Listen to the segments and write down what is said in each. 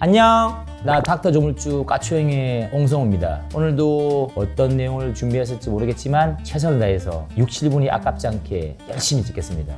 안녕. 나 닥터 조물주 까추형의 옹성우입니다. 오늘도 어떤 내용을 준비했을지 모르겠지만 최선을 다해서 6, 7분이 아깝지 않게 열심히 찍겠습니다.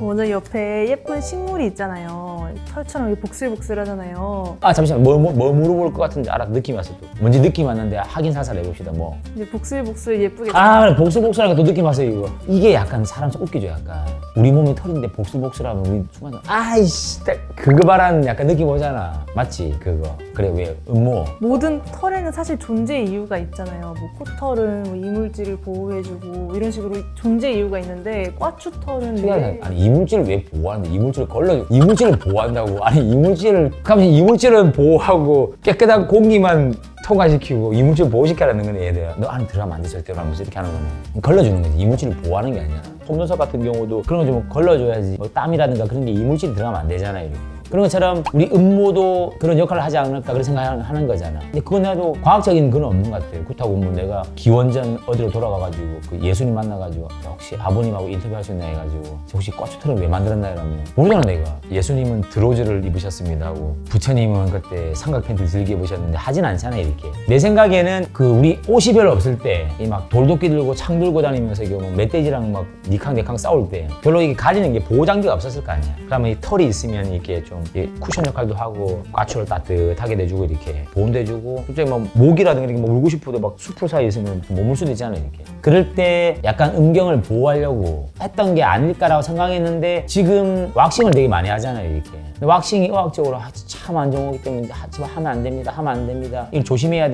오늘 옆에 예쁜 식물이 있잖아요. 털처럼 이렇게 복슬복슬하잖아요. 아 잠시만 뭐, 뭐, 뭐 물어볼 것 같은데 알아 느낌이 왔어 또. 뭔지 느낌 왔는데 확인 사살 해봅시다 뭐. 이제 복슬복슬 예쁘게 아 복슬복슬하니까 또 느낌 왔어요 이거. 이게 약간 사람 좀 웃기죠 약간. 우리 몸이 털인데 복슬복슬하면 우리 순간 아이씨 딱 그거 말하는 약간 느낌 오잖아. 맞지 그거. 그래 왜 음모. 모든 털에는 사실 존재 이유가 있잖아요. 뭐 코털은 뭐 이물질을 보호해주고 이런 식으로 존재 이유가 있는데 꽈추털은 왜 아니 이물질을 왜 보호하는데 이물질을 걸러 이물질을 보호 한다고. 아니 이물질을 그러면 이물질은 보호하고 깨끗한 공기만 통과시키고 이물질 보호시켜라는 거네 얘들 너 안에 들어가면 안 돼 절대로. 하면서 이렇게 하는 거네. 걸러주는 거지. 이물질을 보호하는 게 아니야. 속눈썹 같은 경우도 그런 거 좀 걸러줘야지. 뭐 땀이라든가 그런 게 이물질이 들어가면 안 되잖아요 이렇게 그런 것처럼 우리 음모도 그런 역할을 하지 않을까 그런 생각을 하는 거잖아. 근데 그건 나도 과학적인 건 없는 것 같아요. 그렇다고 뭐 내가 기원전 어디로 돌아가가지고 그 예수님 만나가지고 혹시 아버님하고 인터뷰할 수 있나 해가지고 혹시 꽈추털을 왜 만들었나 이러면 모르잖아 내가. 예수님은 드로즈를 입으셨습니다 하고 부처님은 그때 삼각 팬티 즐겨 입으셨는데 하진 않잖아 이렇게. 내 생각에는 그 우리 옷이 별로 없을 때 이 막 돌도끼 들고 창 들고 다니면서 이게 뭐 멧돼지랑 막 니캉니캉 싸울 때 별로 이게 가리는 게 보호 장비가 없었을 거 아니야. 그러면 이 털이 있으면 이렇게 좀 쿠션 역할도 하고 과추를 따뜻하게 내주고 이렇게 보온도 해주고 솔직히 뭐 목이라든가 이렇게 뭐 울고 싶어도 막 수풀 사이에 있으면 머물 수도 있잖아요 이렇게. 그럴 때 약간 음경을 보호하려고 했던 게 아닐까라고 생각했는데 지금 왁싱을 되게 많이 하잖아요 이렇게. 왁싱이 의학적으로 아, 참안 좋은 거기 때문에 하지 마, 하면 안 됩니다. 하면 안 됩니다. 이걸 조심해야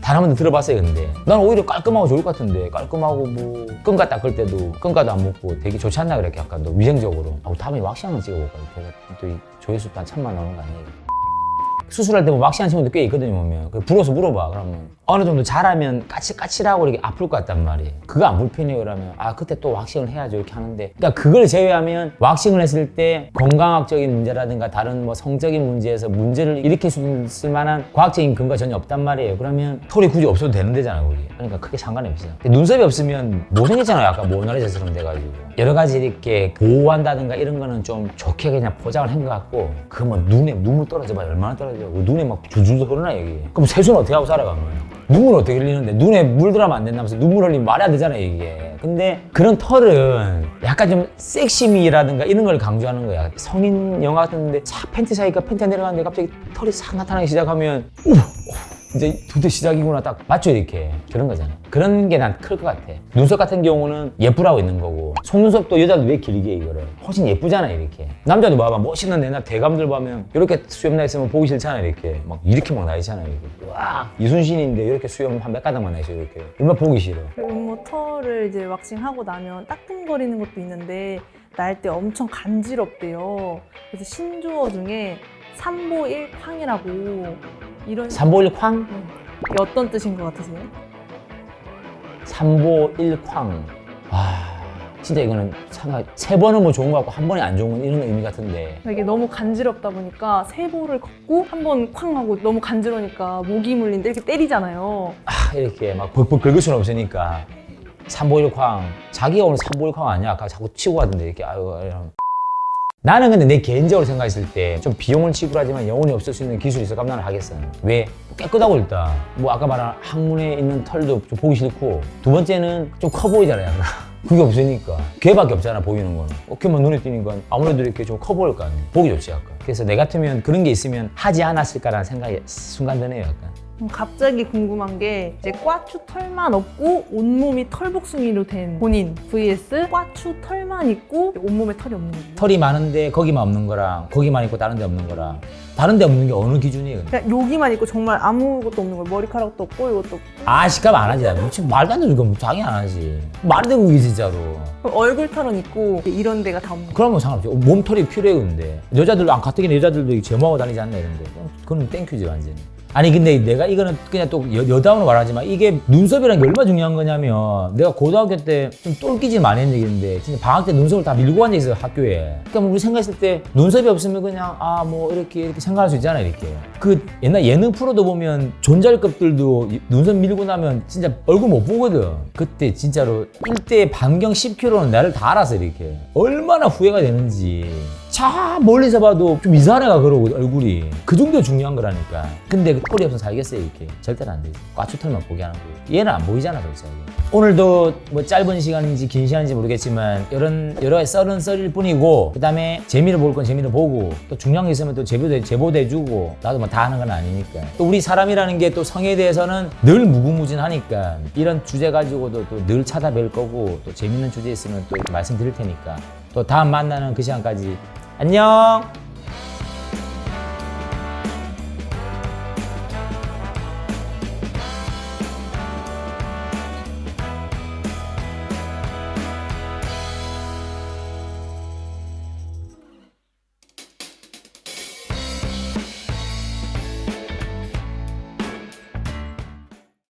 단한 번도 들어봤어요, 근데. 난 오히려 깔끔하고 좋을 것 같은데. 깔끔하고 뭐, 끈가 닦을 때도 끈가도 안 묻고 되게 좋지 않나, 그렇게 약간 더 위생적으로. 아, 다음에 왁싱 한번 찍어볼까. 제가 또이 조회수 한 천만 나오는 거 아니에요? 수술할 때뭐 왁싱한 친구들 꽤 있거든요, 보면. 그 불어서 물어봐, 그러면. 어느 정도 잘하면 까칠까칠하고 이렇게 아플 것 같단 말이에요. 그거 안 불편해요, 그러면. 아, 그때 또 왁싱을 해야죠, 이렇게 하는데. 그러니까 그걸 제외하면 왁싱을 했을 때 건강학적인 문제라든가 다른 뭐 성적인 문제에서 문제를 일으킬 수 있을 만한 과학적인 근거가 전혀 없단 말이에요. 그러면 털이 굳이 없어도 되는 데잖아요, 우리. 그러니까 크게 상관이 없어요. 근데 눈썹이 없으면 못생겼잖아요, 아까 모나리자처럼 돼가지고. 여러 가지 이렇게 보호한다든가 이런 거는 좀 좋게 그냥 포장을 한 것 같고, 그뭐 눈에 눈물 떨어져 봐요. 얼마나 떨어져. 눈에 막 줄줄 흐르나, 여기. 그럼 세수는 어떻게 하고 살아가면? 눈물 어떻게 흘리는데 눈에 물 들어가면 안 된다면서 눈물 흘리면 말이 안 되잖아요 이게 근데 그런 털은 약간 좀 섹시미라든가 이런 걸 강조하는 거야 성인 영화 같은데 싹 팬티 사이가 팬티가 내려가는데 갑자기 털이 싹 나타나기 시작하면 오, 오, 이제 드디어 시작이구나 딱 맞죠 이렇게 그런 거잖아. 그런 게 난 클 것 같아. 눈썹 같은 경우는 예쁘라고 있는 거고 속눈썹도 여자들 왜 길게 해, 이거를? 훨씬 예쁘잖아 이렇게. 남자도 봐봐 멋있는 내나 대감들 보면 이렇게 수염 나 있으면 보기 싫잖아 이렇게. 막 이렇게 막 나 있잖아 이렇게. 와 이순신인데 이렇게 수염 한 몇 가닥만 나 있어 이렇게. 얼마나 보기 싫어. 음모 털을 이제 왁싱하고 나면 따끔거리는 것도 있는데 날 때 엄청 간지럽대요. 그래서 신조어 중에 삼보일쾅이라고 이런 삼보일 쾅? 이게 어떤 뜻인 것 같으세요? 삼보일쾅. 와 진짜 이거는 세 번은 뭐 좋은 거 같고 한 번이 안 좋은 건 이런 의미 같은데. 이게 너무 간지럽다 보니까 세 보를 걷고 한 번 쾅 하고 너무 간지러니까 모기 물린데 이렇게 때리잖아요. 아 이렇게 막 벅벅 긁을 수는 없으니까. 삼보일쾅. 자기가 오늘 삼보일쾅 아니야? 아까 자꾸 치고 가던데 이렇게. 아유 이런. 나는 근데 내 개인적으로 생각했을 때 좀 비용은 지불하지만 영혼이 없을 수 있는 기술이 있어 깜나는 하겠어. 왜? 깨끗하고 일단. 뭐 아까 말한 항문에 있는 털도 좀 보기 싫고. 두 번째는 좀 커 보이잖아요 그게 없으니까. 걔밖에 없잖아 보이는 거는. 어깨만 눈에 띄니까 아무래도 이렇게 좀 커 보일 거 아니에요. 보기 좋지 약간. 그래서 내 같으면 그런 게 있으면 하지 않았을까라는 생각이 순간 드네요 약간 갑자기 궁금한 게 이제 꽈추 털만 없고 온몸이 털복숭이로 된 본인 vs 꽈추 털만 있고 온몸에 털이 없는 거예요. 털이 많은데 거기만 없는 거랑 거기만 있고 다른 데 없는 거랑 다른 데 없는 게 어느 기준이에요 근데? 그냥 여기만 있고 정말 아무것도 없는 거예요. 머리카락도 없고 이것도 없고. 아 시값 안 하지 나 지금 말도 안 되는 거 당연히 안 하지 말이 되고 이게 진짜로 그럼 얼굴 털은 있고 이런 데가 다 없는 거예요. 그러면 상관없지 몸털이 필요해 근데 여자들도 안 가뜩이나 여자들도 제모하고 다니지 않나 이런데 그건 땡큐지 완전히 아니 근데 내가 이거는 그냥 또 여, 여담으로 말하지만 이게 눈썹이라는 게 얼마나 중요한 거냐면 내가 고등학교 때 좀 똘끼질 많이 했는 얘기인데 진짜 방학 때 눈썹을 다 밀고 앉아 있어요 학교에. 그러니까 뭐 우리 생각했을 때 눈썹이 없으면 그냥 아 뭐 이렇게 이렇게 생각할 수 있잖아 이렇게. 그 옛날 예능 프로도 보면 존잘급들도 이- 눈썹 밀고 나면 진짜 얼굴 못 보거든. 그때 진짜로 1대 반경 10kg는 나를 다 알아서 이렇게. 얼마나 후회가 되는지 자 멀리서 봐도 좀 이상한 애가 그러고 얼굴이. 그 정도 중요한 거라니까. 근데 그 털이 없으면 살겠어요 이렇게? 절대로 안 되지. 꽈추털만 보게 하는 거예요. 얘는 안 보이잖아 솔직히 오늘도 뭐 짧은 시간인지 긴 시간인지 모르겠지만 이런 여러 썰은 썰일 뿐이고 그 다음에 재미를 볼 건 재미를 보고 또 중요한 게 있으면 또 제보도, 제보도 해주고 나도 뭐 다 하는 건 아니니까. 또 우리 사람이라는 게 또 성에 대해서는 늘 무궁무진하니까 이런 주제 가지고도 또 늘 찾아뵐 거고 또 재밌는 주제 있으면 또 말씀드릴 테니까. 또 다음 만나는 그 시간까지 안녕